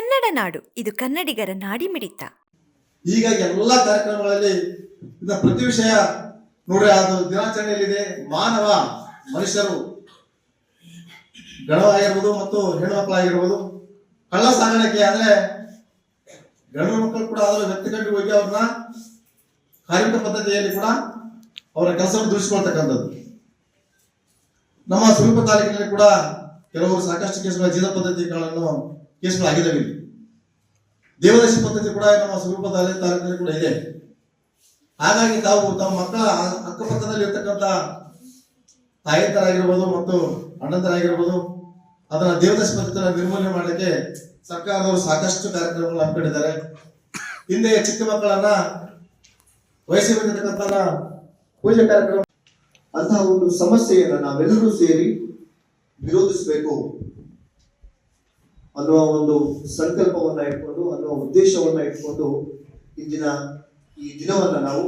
ಕನ್ನಡ ನಾಡು. ಇದು ಕನ್ನಡಿಗರ ನಾಡಿಮಿಡಿತ ಈಗ ಎಲ್ಲ ಕಾರ್ಯಕ್ರಮಗಳಲ್ಲಿ ಪ್ರತಿ ವಿಷಯ ನೋಡ್ರಿ, ಅದು ದಿನಾಚರಣೆಯಲ್ಲಿದೆ. ಮಾನವ ಮನುಷ್ಯರು ಗಣವಾಗಿರ್ಬೋದು ಮತ್ತು ಹೆಣ್ಣು ಮಕ್ಕಳಾಗಿರ್ಬೋದು ಕಳ್ಳ ಸಾಗಾಣಿಕೆ ಅಂದ್ರೆ ಗಂಡು ಮಕ್ಕಳು ಕೂಡ ಅದರ ವ್ಯಕ್ತಿಗಟ್ಟು ಹೋಗಿ ಅವ್ರನ್ನ ಕಾರ್ಮಿಕ ಪದ್ಧತಿಯಲ್ಲಿ ಕೂಡ ಅವರ ಕೆಲಸವನ್ನು ದುಡಿಸ್ಕೊಳ್ತಕ್ಕಂಥದ್ದು ನಮ್ಮ ಸಮೀಪ ತಾಲೂಕಿನಲ್ಲಿ ಕೂಡ ಕೆಲವರು ಸಾಕಷ್ಟು ಕೇಸುಗಳ ಜೀವ ಪದ್ಧತಿಗಳನ್ನು ಕೇಸುಗಳಾಗಿದ್ದಾವೆ ಇಲ್ಲಿ. ದೇವದರ್ಶಿ ಪದ್ಧತಿ ಕೂಡ ನಮ್ಮ ಸ್ವರೂಪದಲ್ಲಿ ತಾಲೂಕು ತಾಲೂಕಿನಲ್ಲಿ ಕೂಡ ಇದೆ. ಹಾಗಾಗಿ ತಾವು ತಮ್ಮ ಮಕ್ಕಳ ಅಕ್ಕಪಕ್ಕದಲ್ಲಿ ಇರ್ತಕ್ಕಂಥ ತಾಯಿತರಾಗಿರ್ಬೋದು ಮತ್ತು ಅಣ್ಣಂತರಾಗಿರ್ಬೋದು ಅದನ್ನ ದೇವದರ್ಶಿ ಪದ್ಧತಿಯನ್ನು ನಿರ್ಮೂಲನೆ ಮಾಡಲಿಕ್ಕೆ ಸರ್ಕಾರದವರು ಸಾಕಷ್ಟು ಕಾರ್ಯಕ್ರಮಗಳನ್ನು ಹಮ್ಮಿಕೊಂಡಿದ್ದಾರೆ. ಹಿಂದೆ ಚಿಕ್ಕ ಮಕ್ಕಳನ್ನ ವಯಸ್ಸಿಗೆ ಬಂದಿರತಕ್ಕಂಥ ಪೂಜೆ ಕಾರ್ಯಕ್ರಮ, ಅಂತಹ ಒಂದು ಸಮಸ್ಯೆಯನ್ನು ನಾವೆಲ್ಲರೂ ಸೇರಿ ವಿರೋಧಿಸಬೇಕು. ಅನ್ನುವ ಒಂದು ಸಂಕಲ್ಪವನ್ನ ಇಟ್ಕೊಂಡು, ಅನ್ನುವ ಉದ್ದೇಶವನ್ನ ಇಟ್ಕೊಂಡು ಇಂದಿನ ಈ ದಿನವನ್ನ ನಾವು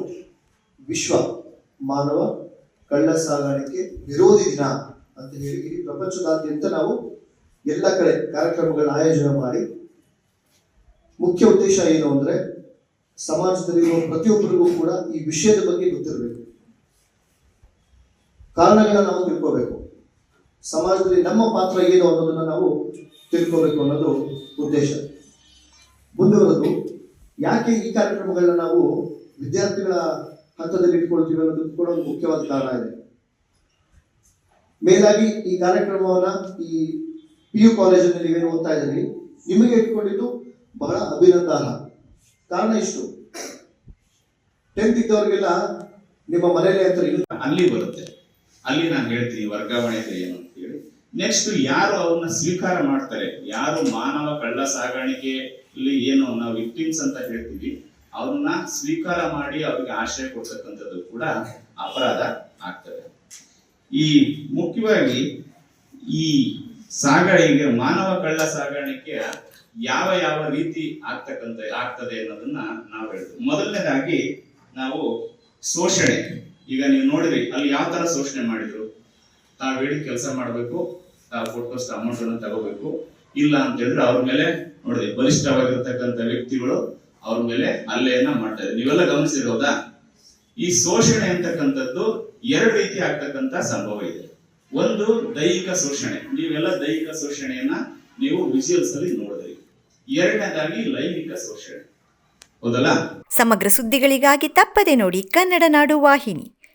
ವಿಶ್ವ ಮಾನವ ಕಳ್ಳ ಸಾಗಾಣಿಕೆ ವಿರೋಧಿ ದಿನ ಅಂತ ಹೇಳಿ ಇಡೀ ಪ್ರಪಂಚದಾದ್ಯಂತ ನಾವು ಎಲ್ಲ ಕಡೆ ಕಾರ್ಯಕ್ರಮಗಳನ್ನ ಆಯೋಜನೆ ಮಾಡಿ, ಮುಖ್ಯ ಉದ್ದೇಶ ಏನು ಅಂದ್ರೆ ಸಮಾಜದಲ್ಲಿರುವ ಪ್ರತಿಯೊಬ್ಬರಿಗೂ ಕೂಡ ಈ ವಿಷಯದ ಬಗ್ಗೆ ಗೊತ್ತಿರಬೇಕು. ಕಾರಣಗಳನ್ನ ನಾವು ತಿಳ್ಕೋಬೇಕು. ಸಮಾಜದಲ್ಲಿ ನಮ್ಮ ಪಾತ್ರ ಏನು ಅನ್ನೋದನ್ನ ನಾವು ತಿಳ್ಕೋಬೇಕು ಅನ್ನೋದು ಉದ್ದೇಶ. ಮುಂದುವರೆದು ಯಾಕೆ ಈ ಕಾರ್ಯಕ್ರಮಗಳನ್ನ ನಾವು ವಿದ್ಯಾರ್ಥಿಗಳ ಹಂತದಲ್ಲಿ ಇಟ್ಕೊಳ್ತೀವಿ ಅನ್ನೋದು ಕೂಡ ಒಂದು ಮುಖ್ಯವಾದ ಕಾರಣ ಇದೆ. ಮೇಲಾಗಿ ಈ ಕಾರ್ಯಕ್ರಮವನ್ನ ಈ ಪಿ ಯು ಕಾಲೇಜಿನಲ್ಲಿ ನೀವೇನು ಓದ್ತಾ ಇದ್ದೀರಿ. ನಿಮಗೆ ಇಟ್ಕೊಂಡಿದ್ದು ಬಹಳ ಅಭಿನಂದನ. ಕಾರಣ ಇಷ್ಟು. ಟೆಂತ್ ಇದ್ದವರಿಗೆಲ್ಲ ನಿಮ್ಮ ಮನೆಯಲ್ಲೇ ಅಂತ ಅಲ್ಲಿ ಬರುತ್ತೆ. ಅಲ್ಲಿ ನಾನು ಹೇಳ್ತೀನಿ, ವರ್ಗಾವಣೆ ಏನು ಅಂತ ಹೇಳಿ. ನೆಕ್ಸ್ಟ್ ಯಾರು ಅವನ್ನ ಸ್ವೀಕಾರ ಮಾಡ್ತಾರೆ? ಯಾರು ಮಾನವ ಕಳ್ಳ ಸಾಗಾಣಿಕೆಯಲ್ಲಿ ಏನು ನಾವು ವಿಕ್ಟಿಮ್ಸ್ ಅಂತ ಹೇಳ್ತೀವಿ, ಅವ್ರನ್ನ ಸ್ವೀಕಾರ ಮಾಡಿ ಅವ್ರಿಗೆ ಆಶ್ರಯ ಕೊಡ್ತಕ್ಕಂಥದ್ದು ಕೂಡ ಅಪರಾಧ ಆಗ್ತದೆ. ಈ ಮುಖ್ಯವಾಗಿ ಈ ಸಾಗಾಣಿಕೆ ಮಾನವ ಕಳ್ಳ ಸಾಗಾಣಿಕೆಯ ಯಾವ ಯಾವ ರೀತಿ ಆಗ್ತಕ್ಕಂಥ, ಆಗ್ತದೆ ಅನ್ನೋದನ್ನ ನಾವು ಹೇಳ್ತೀವಿ. ಮೊದಲನೇದಾಗಿ ನಾವು ಶೋಷಣೆ. ಈಗ ನೀವು ನೋಡಿದ್ರಿ, ಅಲ್ಲಿ ಯಾವ ತರ ಶೋಷಣೆ ಮಾಡಿದ್ರು? ತಾವು ಹೇಳಿ ಕೆಲಸ ಮಾಡಬೇಕು ಕೊಟ್ಟಷ್ಟು ಅಮೌಂಟ್ ಅನ್ನು ತಗೋಬೇಕು. ಇಲ್ಲ ಅಂತ ಹೇಳಿದ್ರೆ ಅವ್ರ ಮೇಲೆ ನೋಡಿದ್ರಿ ಬಲಿಷ್ಠವಾಗಿರ್ತಕ್ಕಂಥ ವ್ಯಕ್ತಿಗಳು ಅವ್ರ ಮೇಲೆ ಹಲ್ಲೆಯನ್ನ ಮಾಡ್ತಾರೆ ನೀವೆಲ್ಲ ಗಮನಿಸಿರೋದಾ ಈ ಶೋಷಣೆ ಅಂತಕ್ಕಂಥದ್ದು ಎರಡು ರೀತಿ ಆಗ್ತಕ್ಕಂಥ ಸಂಭವ ಇದೆ. ಒಂದು ದೈಹಿಕ ಶೋಷಣೆ. ನೀವೆಲ್ಲ ದೈಹಿಕ ಶೋಷಣೆಯನ್ನ ನೀವು ವಿಜುವಲ್ಸ್ ಅಲ್ಲಿ ನೋಡಿದ್ರಿ. ಎರಡನೇದಾಗಿ ಲೈಂಗಿಕ ಶೋಷಣೆ. ಹೌದಲ್ಲ? ಸಮಗ್ರ ಸುದ್ದಿಗಳಿಗಾಗಿ ತಪ್ಪದೆ ನೋಡಿ ಕನ್ನಡ ನಾಡು ವಾಹಿನಿ.